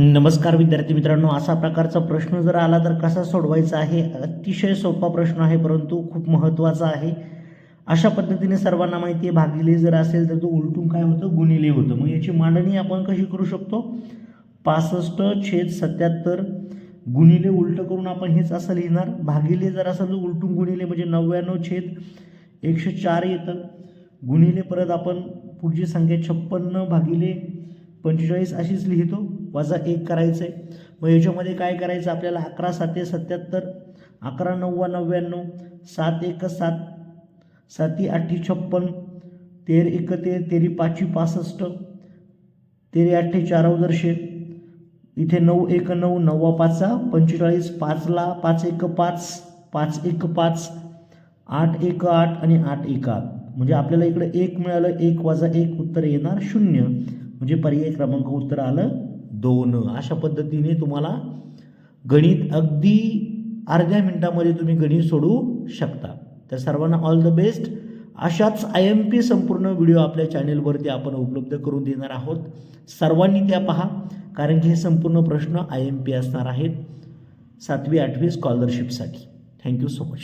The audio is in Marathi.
नमस्कार विद्यार्थी मित्रांनो असा प्रकारचा प्रश्न जर आला तर कसा सोडवायचा आहे? अतिशय सोपा प्रश्न आहे परंतु खूप महत्त्वाचा आहे. अशा पद्धतीने सर्वांना माहिती आहे भागिले जर असेल तर तो उलटून काय होतं? गुणिले होतं. मग याची मांडणी आपण कशी करू शकतो? पासष्ट छेद सत्याहत्तर गुणिले उलटं करून आपण हेच असं लिहिणार. भागिले जर असेल तर उलटून गुणिले म्हणजे नव्याण्णव छेद एकशे चार येतं. गुणिले परत आपण पुढची संख्या छप्पन्न भागिले पंचेचाळीस अशीच लिहितो वजा एक करायचं आहे मग याच्यामध्ये काय करायचं? आपल्याला अकरा साते सत्याहत्तर अकरा नव्वा नव्याण्णव सात एक सात साती आठी छप्पन तेर एक तेर तेरी पाचवी पासष्ट तेरी आठे चार अवदर्शे इथे नऊ एक नऊ नव्वा पाचचा पंचेचाळीस पाचला पाच एक पाच पाच एक पाच आठ एक आठ आणि आठ एक आठ. म्हणजे आपल्याला इकडे एक मिळालं एक वजा एक उत्तर येणार शून्य. म्हणजे पर्याय क्रमांक उत्तर आलं दोन. अशा पद्धतीने तुम्हाला गणित अगदी अर्ध्या मिनिटामध्ये तुम्ही गणित सोडू शकता. तर सर्वांना ऑल द बेस्ट अशाच आय एम पी संपूर्ण व्हिडिओ आपल्या चॅनेलवरती आपण उपलब्ध करून देणार आहोत. सर्वांनी त्या पहा कारण की हे संपूर्ण प्रश्न आय एम पी असणार आहेत. सातवी आठवी स्कॉलरशिपसाठी थँक्यू सो मच